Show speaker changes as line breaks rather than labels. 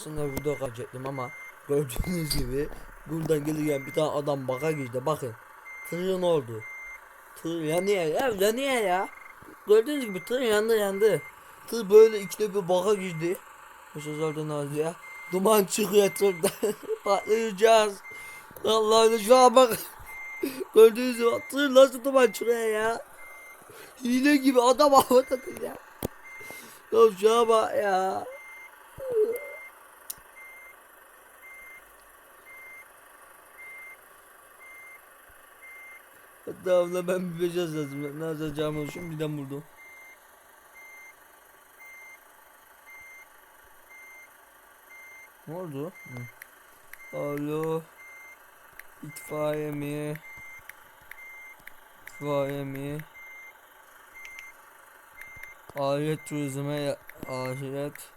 Aslında video kaçacaktım ama gördüğünüz gibi buradan gelirken bir tane adam baka girdi bakın. Tırın oldu. Tır yanıyor ya yanıyor ya. Gördüğünüz gibi tır yandı yandı. Tır böyle ikide bir baka girdi. Sözlerden az ya. Duman çıkıyor tırda. Patlayacağız. Allah'ım şu an bak. Gördüğünüz gibi tır nasıl duman çıkıyor ya. Hile gibi adam havadadır ya. Ya şuna bak ya. Hatta abla ben bir beşez lazım. Ne yazacağımı düşünüyorum birden buldum. Ne oldu? Hı. Alo. İtfaiye mi? İtfaiye mi? Ahiret turizme ahiret